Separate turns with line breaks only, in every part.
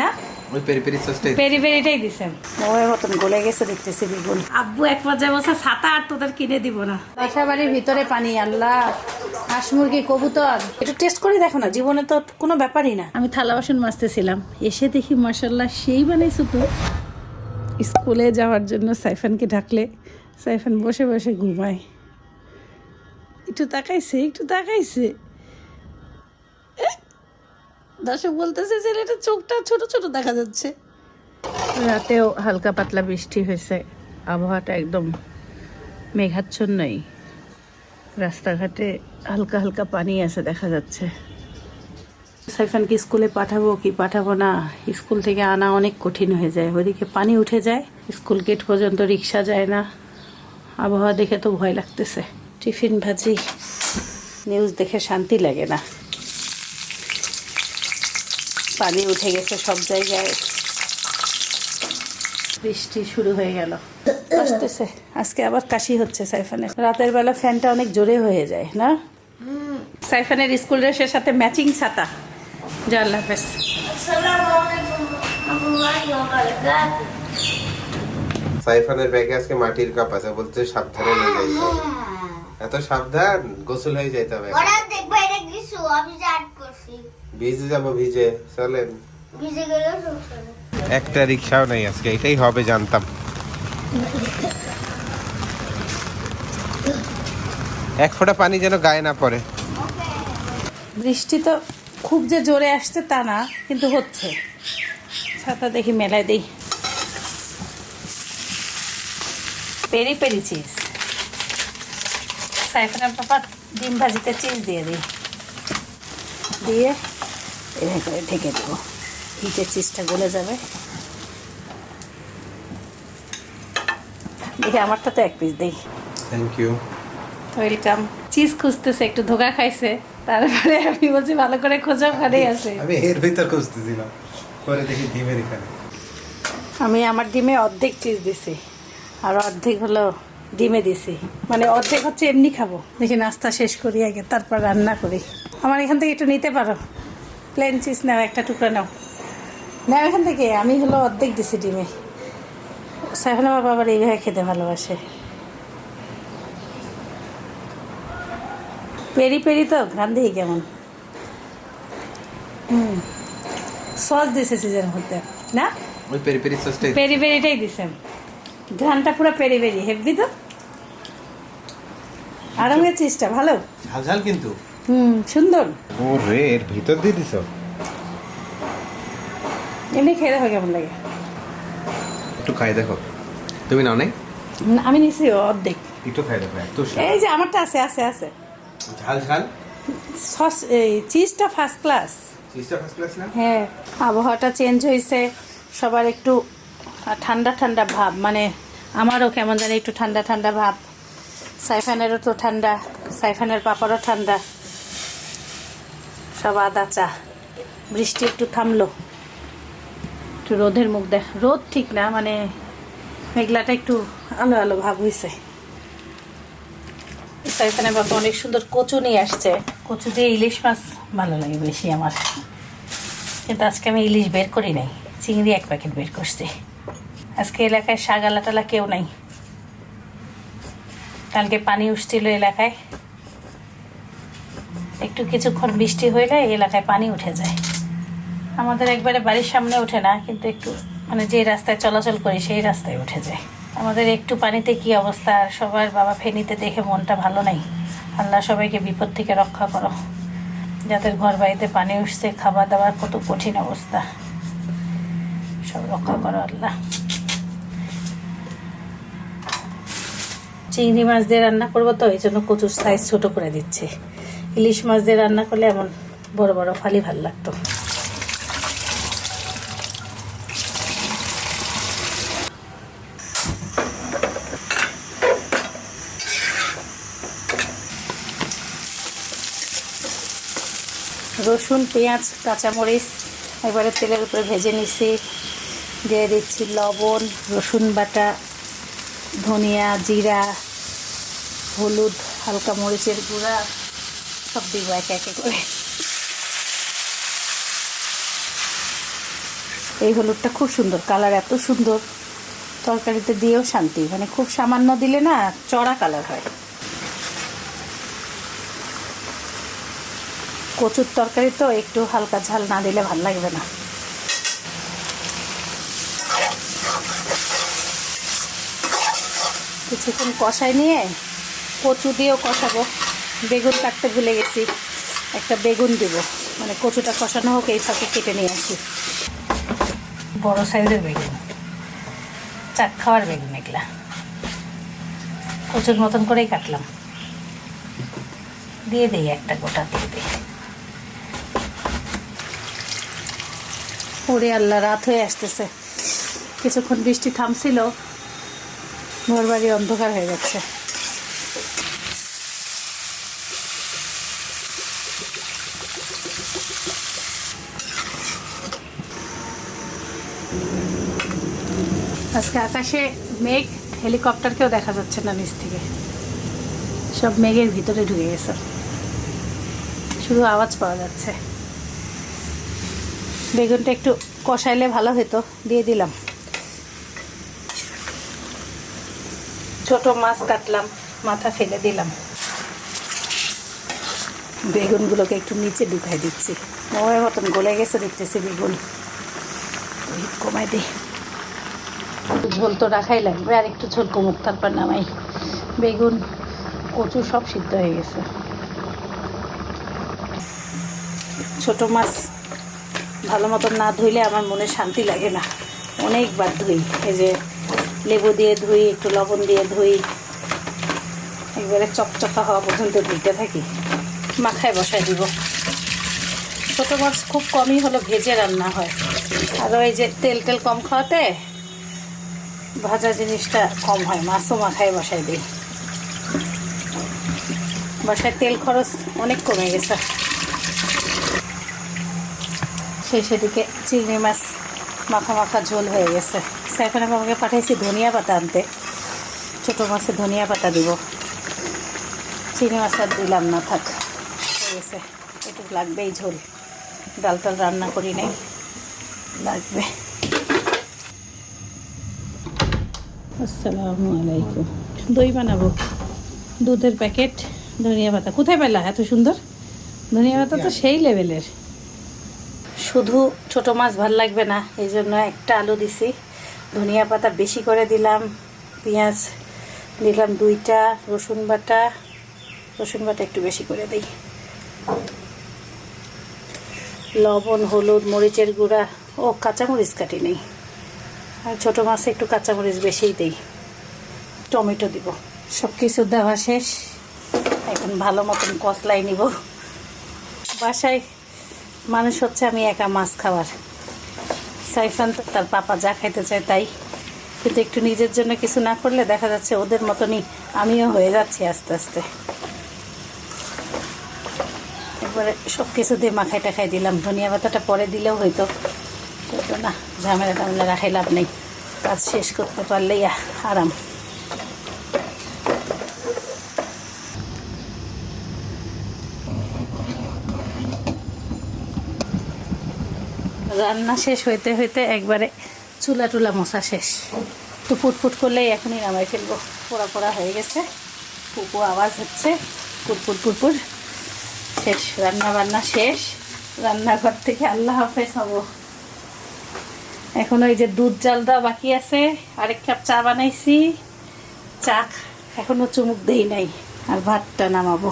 না?
ওই peri peri সসটাই
পেরি পেরিটাই দিছেন। ওই মতন গলে গেছে দেখতেছি বেগুন। আব্বু এক পর্যায়ে ছাতা আর তোদের কিনে দিব না। বাসা বাড়ির ভিতরে পানি আল্লাহ। হাঁস মুরগি কবুতর। একটু টেস্ট করে দেখো না জীবনে তো কোনো ব্যাপারই না। আমি থালা বাসন মাজতেছিলাম এসে দেখি মাসাল্লাহ সেই বানাইছো তো স্কুলে যাওয়ার জন্য সাইফানকে ডাকলে সাইফান বসে বসে ঘুমায়। একটু তাকাইছে একটু তাকাইছে। দর্শক বলতেছে ছেলেটা চোখটা ছোট ছোট দেখা যাচ্ছে। রাতেও হালকা পাতলা বৃষ্টি হয়েছে। আবহাওয়াটা একদম মেঘাচ্ছন্নই। রাস্তাঘাটে হালকা হালকা পানি আছে দেখা যাচ্ছে। সাইফানকে স্কুলে পাঠাবো কি পাঠাবো না? স্কুল থেকে আনা অনেক কঠিন হয়ে যায়। ওইদিকে পানি উঠে যায়, স্কুল গেট পর্যন্ত রিক্সা যায় না। আবহাওয়া দেখে তো ভয় লাগতেছে। টিফিন ভাজি নিউজ দেখে শান্তি লাগে না। পানি উঠে গেছে সব জায়গায়। বৃষ্টি শুরু হয়ে গেল। আসতেছে। আজকে আবার কাশি হচ্ছে সাইফানের। রাতের বেলা ফ্যানটা অনেক জোরে হয়ে যায় না? সাইফানের স্কুল ড্রেসের সাথে ম্যাচিং ছাতা। যা হাফেজ।
সাইফানের ব্যাগে আজকে মাটির কাপ আছে বলতে সাবধানে নিয়ে যাইতে এত সাবধান গোসল হয়ে যাইতে হবে
ওরা দেখবে এটা কিছু আমি চাট করছি।
ভিজে যাব ভিজে। চলেন।
ভিজে গেলে
একটা রিক্সাও নেই আজকে এটাই হবে জানতাম। এক ফোঁটা পানি যেন গায়ে না পড়ে।
বৃষ্টি তো খুব যে জোরে আসছে তা না কিন্তু হচ্ছে। ছাতা দেখি মেলায় দিই। Peri peri cheese. সাইফানের পাপা ডিম ভাজিতে চিজ দিয়ে দিই। দিয়ে এভাবে করে ঢেকে দেবো। হিটের চিজটা গলে যাবে। দেখি আমারটা তো এক পিস দিই।
থ্যাংক ইউ
ওয়েলকাম চিজ খুঁজতেছে একটু ধোকা খাইছে। তারপরে আমি বলছি ভালো করে খোঁজো ওখানেই আছে।
আমি এর ভিতর খুঁজতেছিলাম পরে দেখি ডিমের এখানে।
আমি আমার ডিমে অর্ধেক চিজ দিছি। আর অর্ধেক হলো ডিমে দিছি। মানে অর্ধেক হচ্ছে এমনি খাব। দেখি নাস্তা শেষ করি আগে তারপর রান্না করি। আমার এখান থেকে একটু নিতে পারো? প্লেন চিজ নাও একটা টুকরো নাও। নাও এখান থেকে আমি হলো অর্ধেক দিছি ডিমে। সাইফান বাবা আবার এইভাবে খেতে ভালোবাসে। পেরি পেরি তো ঘ্রান দেখি কেমন। হুম সস দিছে চিজের মধ্যে। না?
ওই পেরি পেরি সসটাই
পেরি পেরিটাই দিছেন ঘ্রানটা পুরো পেরি পেরি হেভি তো? আরামের চিজটা ভালো?
ঝাল ঝাল কিন্তু।
হুম সুন্দর।
রে এর ভিতর দিয়ে দিছ?
এমনি খেয়ে দেখো কেমন লাগে।
একটু খাই দেখো। তুমি নাও নাই?
আমি নিছি অর্ধেক।
একটু খাই দেখো এত
এই যে আমারটা আছে আছে আছে।
ঝাল ঝাল?
সস এই চিজটা ফার্স্ট ক্লাস
চিজটা ফার্স্ট ক্লাস না?
হ্যাঁ আবহাওয়াটা চেঞ্জ হয়েছে। সবার একটু ঠান্ডা ঠান্ডা ভাব মানে আমারও কেমন জানি একটু ঠান্ডা ঠান্ডা ভাব। সাইফানেরও তো ঠান্ডা সাইফানের পাপারও ঠান্ডা। সব আদা চা বৃষ্টি একটু থামলো। একটু রোদের মুখ দেখ রোদ ঠিক না মানে মেঘলাটা একটু আলো আলো ভাব হয়েছে সাইফানের বাবা অনেক সুন্দর কচু নিয়ে আসছে। কচু দিয়ে ইলিশ মাছ ভালো লাগে বেশি আমার। কিন্তু আজকে আমি ইলিশ বের করি নাই, চিংড়ি এক প্যাকেট বের করছি। আজকে এলাকায় শাগালা টালা কেউ নাই। কালকে পানি উঠছিল এলাকায়। একটু কিছুক্ষণ বৃষ্টি হইলে এই এলাকায় পানি উঠে যায়। আমাদের একবারে বাড়ির সামনে ওঠে না, কিন্তু একটু মানে যে রাস্তায় চলাচল করি সেই রাস্তায় উঠে যায়। আমাদের একটু পানিতে কি অবস্থা আর সবার বাবা ফেনীতে দেখে মনটা ভালো নাই। আল্লাহ সবাইকে বিপদ থেকে রক্ষা করো। যাদের ঘর বাড়িতে পানি উঠছে, খাবার দাবার কত কঠিন অবস্থা। সব রক্ষা করো আল্লাহ। চিংড়ি মাছ দিয়ে রান্না করব তো, এই জন্য কচুর সাইজ ছোট করে দিচ্ছি। ইলিশ মাছ দিয়ে রান্না করলে এমন বড় বড় ফালি ভালো লাগতো। রসুন, পেঁয়াজ, কাঁচামরিচ একবারে তেলের উপরে ভেজে নিছি। দিয়ে দিচ্ছি লবণ, রসুন বাটা, ধনিয়া, জিরা, হলুদ, হালকা মরিচের গুঁড়া। সব দিব একে একে করে। এই হলুদটা খুব সুন্দর, কালার এত সুন্দর। তরকারিতে দিয়েও শান্তি মানে খুব সামান্য দিলে না চড়া কালার হয়। কচুর তরকারি তো একটু হালকা ঝাল না দিলে ভালো লাগবে না। কিছুক্ষণ কষাই নিয়ে কচু দিয়েও কষাবো। বেগুন কাটতে ভুলে গেছি। একটা বেগুন দিব। মানে কচুটা কষানো হোক, এই ফাঁকে কেটে নিয়ে আসি। বড় সাইজের বেগুন। চাক খাওয়ার বেগুন এগুলা। কচুর মতন করেই কাটলাম। দিয়ে দিই একটা গোটা, দিয়ে দিই। ওরে আল্লাহ, রাত হয়ে আসতেছে। কিছুক্ষণ বৃষ্টি থামছিল। ঘর বাড়ি অন্ধকার হয়ে যাচ্ছে। আজকে আকাশে মেঘ, হেলিকপ্টারকেও দেখা যাচ্ছে না নিচ থেকে। সব মেঘের ভিতরে ঢুকে গেছে। শুধু আওয়াজ পাওয়া যাচ্ছে। বেগুনটা একটু কষাইলে ভালো হতো, দিয়ে দিলাম। ছোট মাছ কাটলাম, মাথা ফেলে দিলাম। বেগুনগুলোকে একটু নিচে ঢুকাই দিচ্ছি। ওই মতন গলে গেছে দেখতেছি বেগুন। কমাই দিই। ঝোল তো রাখাই লাগবে। আর একটু ঝোল কমুক, তারপর নামাই। বেগুন, কচু সব সিদ্ধ হয়ে গেছে। ছোট মাছ ভালো মতন না ধুইলে আমার মনে শান্তি লাগে না। অনেকবার ধুই। এই যে লেবু দিয়ে ধুই, একটু লবণ দিয়ে ধুই। একবারে চকচকা হওয়া পর্যন্ত ধুইতে থাকি। মাথায় বসায় দিব। ছোটো মাছ খুব কমই হলো ভেজে রান্না হয়। আরও এই যে তেল টেল কম খাওয়াতে ভাজা জিনিসটা কম হয়, মাছও মাথায় বসাই দিই। বাসায় তেল খরচ অনেক কমে গেছে। সেই সেদিকে চিংড়ি মাছ মাখা মাখা ঝোল হয়ে গেছে। সাইফানা আমাকে পাঠিয়েছি ধনিয়া পাতা আনতে। ছোটো মাছে ধনিয়া পাতা দিব। চিংড়ি মাছ আর দিলাম না, থাক। হয়ে গেছে। একটু লাগবেই ঝোল। ডাল টাল রান্না করি নাই। লাগবে। আসসালামু আলাইকুম। দই বানাবো। দুধের প্যাকেট, ধনিয়া পাতা। কোথায় পেলা? এত সুন্দর। ধনিয়া পাতা তো সেই লেভেলের। শুধু ছোট মাছ ভালো লাগবে না, এই জন্য একটা আলু দিছি। ধনিয়া পাতা বেশি করে দিলাম, পেঁয়াজ দিলাম দুইটা, রসুন বাটা। রসুন বাটা একটু বেশি করে দিই। লবণ, হলুদ, মরিচের গুঁড়া। ও, কাঁচামরিচ কাটি নেই। ছোটো মাছে একটু কাঁচামরিচ বেশিই দিই। টমেটো দিব। সব কিছু দেওয়া শেষ। এখন ভালো মতন কষলাই নিব। বাসায় মানুষ হচ্ছে আমি একা মাছ খাওয়ার। সাইফান তো তার পাপা যা খাইতে চায় তাই। কিন্তু একটু নিজের জন্য কিছু না করলে দেখা যাচ্ছে ওদের মতনই আমিও হয়ে যাচ্ছি আস্তে আস্তে। একবারে সব কিছু দিয়ে মাখাই টাখাই দিলাম। ধনিয়া পাতাটা পরে দিলেও হয়তো হতো না। ঝামেলা টামেলা রাখাই লাভ নেই। কাজ শেষ করতে পারলেই আরাম। রান্না শেষ হইতে হইতে একবারে চুলা টুলা মশা শেষ। তো ফুটফুট করলেই এখনই নামাই ফেলব। পোড়া পোড়া হয়ে গেছে। পুপু আওয়াজ হচ্ছে। পুটপুট পুটপুর শেষ। রান্না বান্না শেষ। রান্নাঘর থেকে আল্লাহ হাফেজ হব। এখন ওই যে দুধ জাল দেওয়া বাকি আছে, আরেক কাপ চা বানাইছি। চা এখনও চুমুক দেই নাই, আর ভাতটা নামাবো।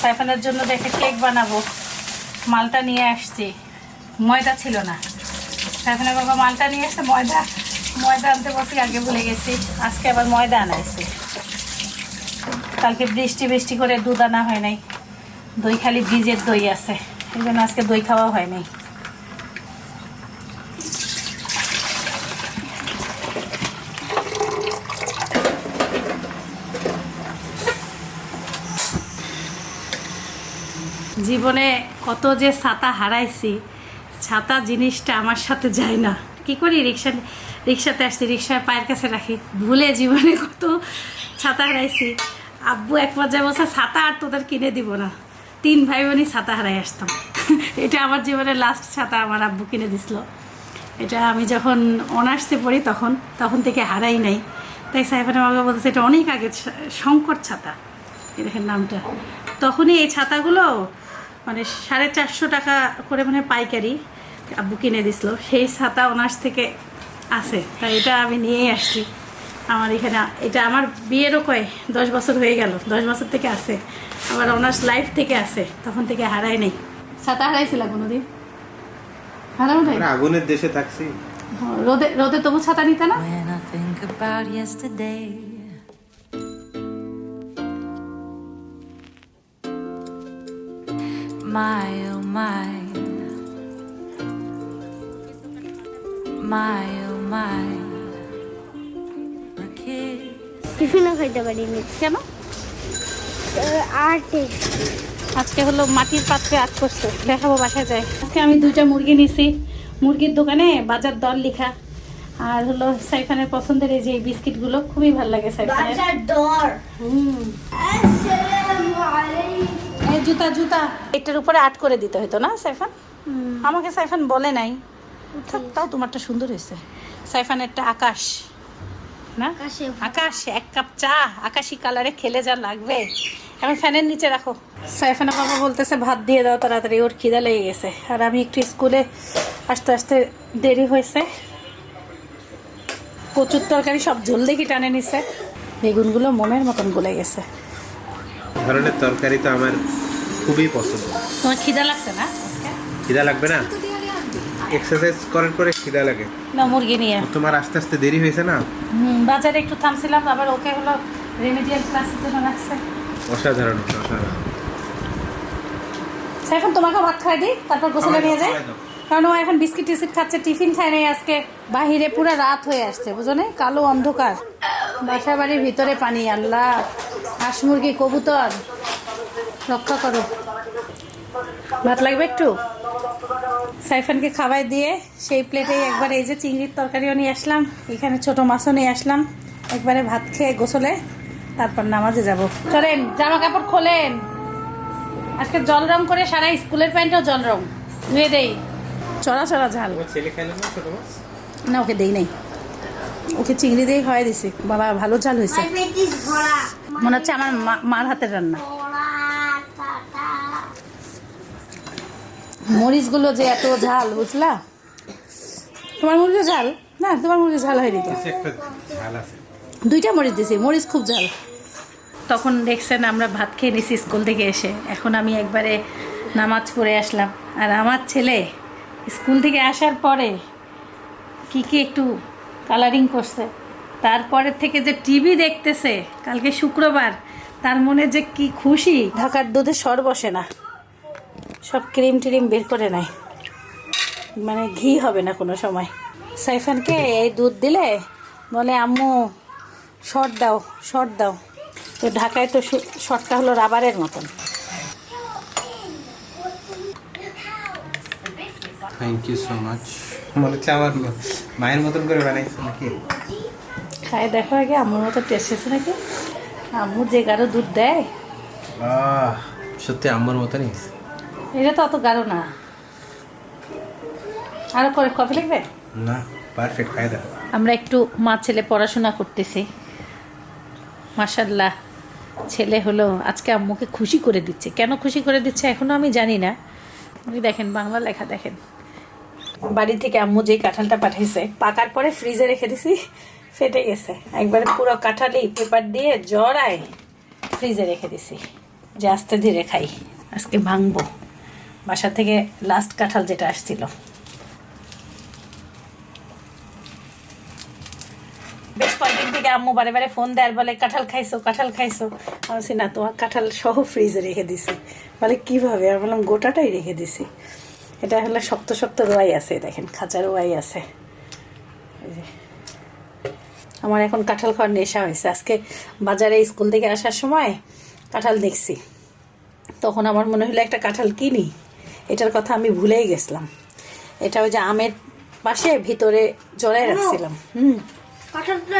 সাইফানের জন্য দেখে কেক বানাবো। মালটা নিয়ে আসছি। ময়দা ছিল না। সাইফানের বাবা মালটা নিয়ে আসছে ময়দা ময়দা আনতে বসে আগে ভুলে গেছি। আজকে আবার ময়দা আনাইছে কালকে বৃষ্টি বৃষ্টি করে দুধ আনা হয় নাই। দই খালি বীজের দই আছে। এই জন্য আজকে দই খাওয়া হয় নাই জীবনে কত যে ছাতা হারাইছি, ছাতা জিনিসটা আমার সাথে যায় না। কি করি? রিক্সা, রিক্সাতে আসছি, রিক্সায় পায়ের কাছে রাখি। ভুলে জীবনে কত ছাতা হারাইছি। আব্বু এক পর্যায়ে বলছে, ছাতা আর তোদের কিনে দিব না। তিন ভাই বোনই ছাতা হারাই আসতাম। এটা আমার জীবনের লাস্ট ছাতা আমার আব্বু কিনে দিছিল। এটা আমি যখন অনার্সে পড়ি তখন তখন থেকে হারাই নাই। তাই সাইফানের বাবা বলতেছে, এটা অনেক আগে শঙ্কর ছাতা। দেখেন নামটা। তখনই এই ছাতাগুলো মানে সাড়ে চারশো টাকা করে মানে পাইকারি আব্বু কিনে দিছিল। সেই ছাতা অনার্স থেকে আছে। তাই এটা আমি নিয়েই আসছি। আমার এখানে, এটা আমার বিয়েরও কয়, দশ বছর হয়ে গেল। দশ বছর থেকে আছে। আমার অনার্স লাইফ থেকে আছে তখন থেকে হারাই নাই। ছাতা হারাইছিল কোনোদিন? হারাও নাই?
আগুনের দেশে থাকছি।
হ্যাঁ, রোদে রোদে তবু ছাতা নিতে না?
My oh my, my oh my, a kiss.
টিফিনও খাইতে পারিনি।
কেন? আজকে হলো মাটির পাত্রে আট করছে দেখাবো বাসায় যায় আজকে আমি দুইটা মুরগি নিছি। মুরগির দোকানে বাজার দর লেখা। আর হলো সাইফানের পছন্দের এই যে এই বিস্কিটগুলো খুবই ভালো লাগে সাইফানের। এই জুতা জুতা। এটার উপরে আট করে দিতে হতো না সাইফান? আমাকে সাইফান বলে নাই। তাও তোমারটা সুন্দর হয়েছে। সাইফানেরটা আকাশ। না?
আকাশ
এক কাপ চা। আকাশি কালারে খেলে যা লাগবে। আমি ফ্যানের নিচে রাখো। সাইফানা বাবা বলতেছে ভাত দিয়ে দাও তাড়াতাড়ি। ওর খিদা লেগে গেছে। আর আমি একটু স্কুলে আস্তে আস্তে দেরি হয়েছে। কচুর তরকারি সব ঝোল দেখি টানে নিছে। বেগুনগুলো মনের মতন গলে গেছে।
ধরনের তরকারি তো আমার খুবই পছন্দ।
তোমার খিদা লাগছে না?
খিদা লাগবে না? এক্সারসাইজ করার পরে খিদা লাগে।
না মুরগি নিয়ে।
তোমার আস্তে আস্তে দেরি হয়েছে না?
বাজারে একটু থামছিলাম আবার ওকে হলো রেমিডিয়াল ক্লাসের জন্য রাখছে।
অসাধারণ অসাধারণ।
এখন তোমাকে ভাত খাই দিই তারপর গোসলে নিয়ে যাই। কারণ ও এখন বিস্কিট টিস্কিট খাচ্ছে টিফিন খায় নাই আজকে। বাহিরে পুরো রাত হয়ে আসছে বুঝো না কালো অন্ধকার। বাসা বাড়ির ভিতরে পানি আল্লাহ। হাঁস মুরগি কবুতর। রক্ষা করো। ভাত লাগবে একটু? সাইফানকে খাবার দিয়ে সেই প্লেটেই একবার এই যে চিংড়ির তরকারিও নিয়ে আসলাম এখানে ছোট মাছও নিয়ে আসলাম। একবারে ভাত খেয়ে গোসলে তারপর নামাজে যাব। চলেন জামা কাপড় খোলেন। আজকে জল রং করে সারা স্কুলের প্যান্টও জল রং। ধুয়ে দেই। চড়া চড়া ঝাল।
না ছোট মাছ
না ওকে দেই নাই। ওকে চিংড়ি দিয়ে খাওয়াই দিছি। বাবা ভালো ঝাল হয়েছে। মনে হচ্ছে আমার মা- মার হাতের রান্না। মরিচগুলো যে এত ঝাল বুঝলা? তোমার মুরগি ঝাল? না তোমার মুরগি ঝাল হয়নি তো?
একটা ঝাল আছে।
দুইটা মরিচ দিছি মরিচ খুব ঝাল। তখন দেখছেন আমরা ভাত খেয়ে নিছি স্কুল থেকে এসে। এখন আমি একবারে নামাজ পড়ে আসলাম। আর আমার ছেলে স্কুল থেকে আসার পরে কি কি একটু কালারিং করছে। তারপরে থেকে যে টিভি দেখতেছে কালকে শুক্রবার তার মনে যে কি খুশি। ঢাকার দুধে সর বসে না। সব ক্রিম ট্রিম বের করে নেয়। মানে ঘি হবে না কোনো সময়। সাইফানকে এই দুধ দিলে বলে আম্মু শর্ট দাও শর্ট দাও। তো ঢাকায় তো শু- শর্টটা হলো রাবারের মতন।
থ্যাংক ইউ সো মাচ মনে হচ্ছে আমার মায়ের মতন করে বানাইছো নাকি?
খায় দেখো আগে আম্মুর মতো টেস্ট হয়েছে নাকি? আম্মু যে গাঢ় দুধ দেয়।
আহ সত্যি আম্মুর মতনই।
এটা তো অত গাঢ় না। আরও করে কফি লাগবে?
না পারফেক্ট খাই দেখো।
আমরা একটু মা ছেলে পড়াশোনা করতেছি। মাসাল্লাহ ছেলে হলো, আজকে আম্মুকে খুশি করে দিচ্ছে। কেন খুশি করে দিচ্ছে এখনও আমি জানি না। ওই দেখেন, বাংলা লেখা দেখেন। বাড়ি থেকে আম্মু যেই কাঁঠালটা পাঠাইছে, পাকার পরে ফ্রিজে রেখে দিছি, ফেটে গেছে। একবারে পুরো কাঁঠালি পেপার দিয়ে জড়ায় ফ্রিজে রেখে দিছি, যে আস্তে ধীরে খাই, আজকে ভাঙবো। বাসা থেকে লাস্ট কাঁঠাল যেটা আসছিল বেশ কয়েকদিন থেকে আম্মু বারে বারে ফোন দেয় আর বলে কাঁঠাল খাইছো কাঁঠাল খাইছো। আমি বলছি না তোমার কাঁঠাল সহ ফ্রিজে রেখে দিছি। বলে কীভাবে? আমি বললাম গোটাটাই রেখে দিছি। এটা হলো শক্ত শক্ত রোয়াই আছে দেখেন খাঁচা রোয়াই আছে। আমার এখন কাঁঠাল খাওয়ার নেশা হয়েছে। আজকে বাজারে স্কুল থেকে আসার সময় কাঁঠাল দেখছি। তখন আমার মনে হলো একটা কাঁঠাল কিনি? এটার কথা আমি ভুলেই গেছিলাম। এটা ওই যে আমের পাশে ভিতরে জড়াই রাখছিলাম। হুম।
কাঁঠালটা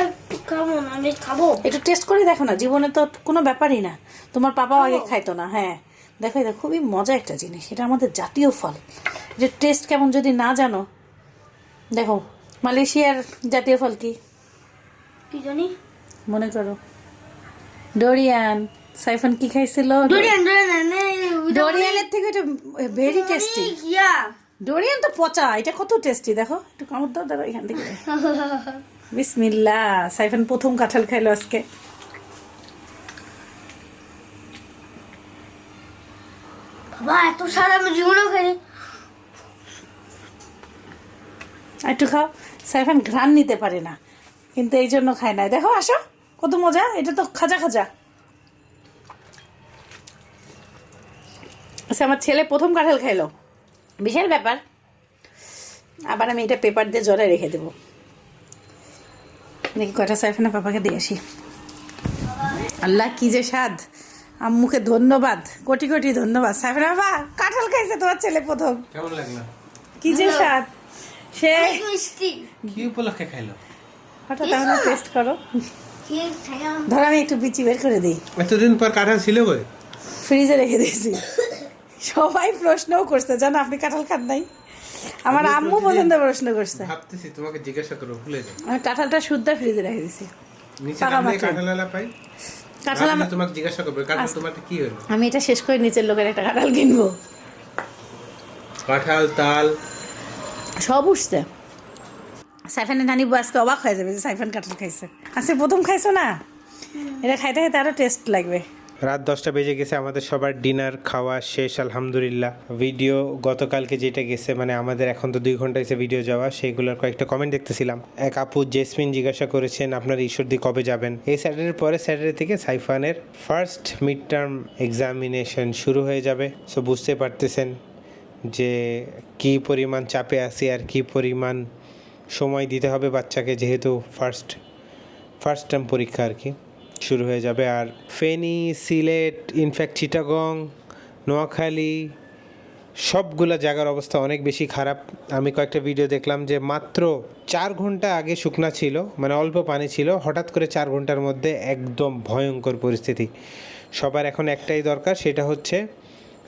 আমি খাব?
একটু টেস্ট করে দেখো না জীবনে তো কোনো ব্যাপারই না। তোমার পাপাও আগে খাইতো না হ্যাঁ। দেখো এটা খুবই মজা একটা জিনিস এটা আমাদের জাতীয় ফল। যে টেস্ট কেমন যদি না জানো দেখো মালয়েশিয়ার জাতীয় ফল কি?
কি জানি?
মনে করো। ডোরিয়ান। সাইফান কি খাইছিল?
ডোরিয়ান ডোরিয়ান
ডোরিয়ানের থেকে এটা ভেরি টেস্টি ডোরিয়ান তো পচা এটা কত টেস্টি দেখো একটু কামড় দাও দাও এখান থেকে। বিসমিল্লা সাইফান প্রথম কাঁঠাল খাইলো আজকে।
বাবা এত সারা আমি জীবনেও খাইনি।
একটু খাও। সাইফান ঘ্রাণ নিতে পারে না কিন্তু এই জন্য খায় না। দেখো আসো কত মজা এটা তো খাজা খাজা। আচ্ছা আমার ছেলে প্রথম কাঁঠাল খাইলো। বিশাল ব্যাপার। আবার আমি এটা পেপার দিয়ে জলে রেখে দেবো। দেখি কয়টা সাইফানা পাপাকে দিয়ে আসি। আল্লাহ কি যে স্বাদ। আম্মুকে ধন্যবাদ কোটি কোটি ধন্যবাদ। সাইফানা বাবা কাঁঠাল খাইছে তোমার ছেলে প্রথম।
কেমন লাগল?
কি যে স্বাদ। সে
কি উপলক্ষে খাইলো?
হঠাৎ তাহলে টেস্ট করো।
কি
ধর আমি একটু বিচি বের করে দিই।
এতদিন পর কাঁঠাল ছিল কই?
ফ্রিজে রেখে দিয়েছি। সবাই প্রশ্নও করছে জানো আপনি কাঁঠাল খান নাই? আমার আম্মু পর্যন্ত প্রশ্ন করছে।
ভাবতেছি তোমাকে জিজ্ঞাসা করব ভুলে যাই
আমি কাঁঠালটা শুদ্ধ ফ্রিজে রেখে দিয়েছি
নিচে নামলে কাঁঠালালা পাই?
কাঁঠাল আমার
তোমাকে জিজ্ঞাসা করব কাঁঠাল তোমার কি হলো?
আমি এটা শেষ করে নিচের লোকের একটা কাঁঠাল কিনবো।
কাঁঠাল তাল।
সব উঠছে। সাইফানের নানি আজকে অবাক হয়ে যাবে যে সাইফান কাঁঠাল খাইছে। আজকে প্রথম খাইছো না? এটা খাইতে খাইতে আরও টেস্ট লাগবে।
রাত দশটা বেজে গেছে, আমাদের সবার ডিনার খাওয়া শেষ, আলহামদুলিল্লাহ। ভিডিও গতকালকে যেটা গেছে মানে আমাদের এখন তো দুই ঘণ্টা হয়েছে ভিডিও যাওয়া সেইগুলোর কয়েকটা কমেন্ট দেখতেছিলাম। এক আপু জেসমিন জিজ্ঞাসা করেছেন, আপনার ঈশ্বরদী কবে যাবেন? এই স্যাটারডের পরে স্যাটারডে থেকে সাইফানের ফার্স্ট মিড টার্ম এক্সামিনেশন শুরু হয়ে যাবে। সো বুঝতে পারতেছেন যে কি পরিমাণ চাপে আছি আর কি পরিমাণ সময় দিতে হবে বাচ্চাকে, যেহেতু ফার্স্ট ফার্স্ট টার্ম পরীক্ষা আর কি। শুরু হয়ে যাবে। আর ফেনি, সিলেট ইনফ্যাক্ট চিটাগং নোয়াখালী, সবগুলা জায়গার অবস্থা অনেক বেশি খারাপ। আমি কয়েকটা ভিডিও দেখলাম যে মাত্র চার ঘণ্টা আগে শুকনা ছিল মানে অল্প পানি ছিল, হঠাৎ করে চার ঘণ্টার মধ্যে একদম ভয়ঙ্কর পরিস্থিতি। সবার এখন একটাই দরকার, সেটা হচ্ছে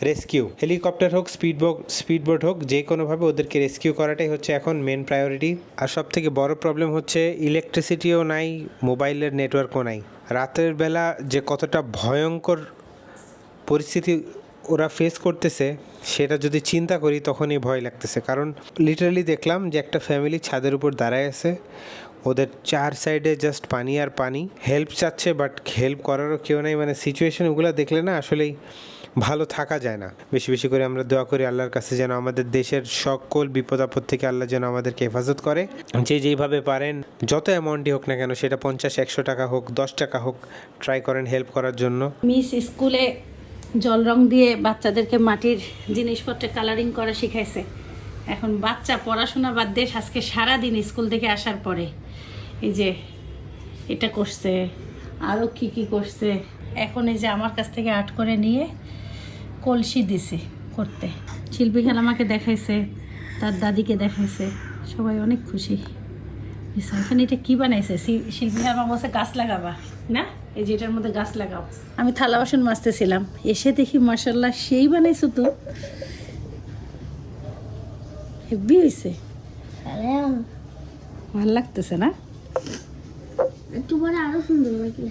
রেস্কিউ। হেলিকপ্টার হোক স্পিড স্পিডবোট হোক, যে কোনোভাবে ওদেরকে রেস্কিউ করাটাই হচ্ছে এখন মেন প্রায়োরিটি আর সব থেকে বড় প্রবলেম হচ্ছে ইলেকট্রিসিটিও নাই মোবাইলের নেটওয়ার্কও নাই। রাতের বেলা যে কতটা ভয়ঙ্কর পরিস্থিতি ওরা ফেস করতেছে, সেটা যদি চিন্তা করি তখনই ভয় লাগতেছে। কারণ লিটারালি দেখলাম যে একটা ফ্যামিলি ছাদের উপর দাঁড়ায় আছে, ওদের চার সাইডে জাস্ট পানি আর পানি। হেল্প চাচ্ছে বাট হেল্প করারও কেউ নাই। মানে সিচুয়েশন ওগুলো দেখলে না আসলেই ভালো থাকা যায় না। বেশি বেশি করে আমরা দোয়া করি আল্লাহর কাছে যেন আমাদের দেশের সকল বিপদ আপদ থেকে আল্লাহ যেন আমাদেরকে হেফাজত করে। যে যেইভাবে পারেন, যত অ্যামাউন্টই হোক না কেন, সেটা পঞ্চাশ, একশো টাকা হোক, দশ টাকা হোক ট্রাই করেন হেল্প করার জন্য।
মিস স্কুলে জল রং দিয়ে বাচ্চাদেরকে মাটির জিনিসপত্রে কালারিং করা শিখাইছে। এখন বাচ্চা পড়াশোনা বাদ দিয়ে আজকে সারাদিন স্কুল থেকে আসার পরে এই যে এটা করছে আরও কি কি করছে, এখন এই যে আমার কাছ থেকে আর্ট করে নিয়ে কলসি দিছে করতে। শিল্পী খান আমাকে দেখাইছে তার দাদিকে দেখাইছে। সবাই অনেক খুশি। সাইফান এটা কি বানাইছে? শিল্পী আমার বসে গাছ লাগাবা। না? এই যেটার মধ্যে গাছ লাগাও। আমি থালা বাসন মাজতেছিলাম। এসে দেখি মার্শাল্লাহ সেই বানাইছো তো। হেভি হয়েছে ভালো লাগতেছে না?
একটু পরে আরও সুন্দর লাগবে